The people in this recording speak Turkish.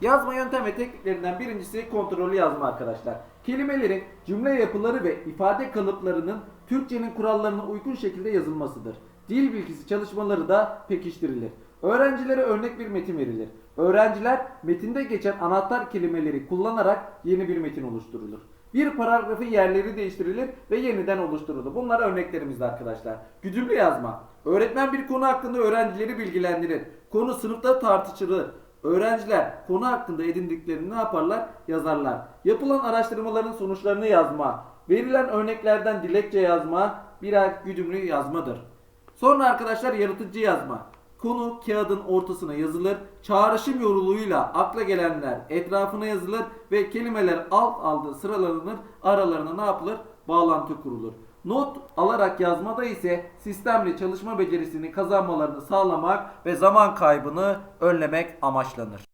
Yazma yöntem ve tekniklerinden birincisi kontrollü yazma arkadaşlar. Kelimelerin cümle yapıları ve ifade kalıplarının Türkçenin kurallarına uygun şekilde yazılmasıdır. Dil bilgisi çalışmaları da pekiştirilir. Öğrencilere örnek bir metin verilir. Öğrenciler metinde geçen anahtar kelimeleri kullanarak yeni bir metin oluşturulur. Bir paragrafın yerleri değiştirilir ve yeniden oluşturulur. Bunlar örneklerimizde arkadaşlar. Güdümlü yazma. Öğretmen bir konu hakkında öğrencileri bilgilendirir. Konu sınıfta tartışılır. Öğrenciler konu hakkında edindiklerini ne yaparlar? Yazarlar. Yapılan araştırmaların sonuçlarını yazma. Verilen örneklerden dilekçe yazma birer güdümlü yazmadır. Sonra arkadaşlar yaratıcı yazma. Konu kağıdın ortasına yazılır. Çağrışım yoluyla akla gelenler etrafına yazılır ve kelimeler alt aldı sıralanır. Aralarına ne yapılır? Bağlantı kurulur. Not alarak yazmada ise sistemli çalışma becerisini kazanmalarını sağlamak ve zaman kaybını önlemek amaçlanır.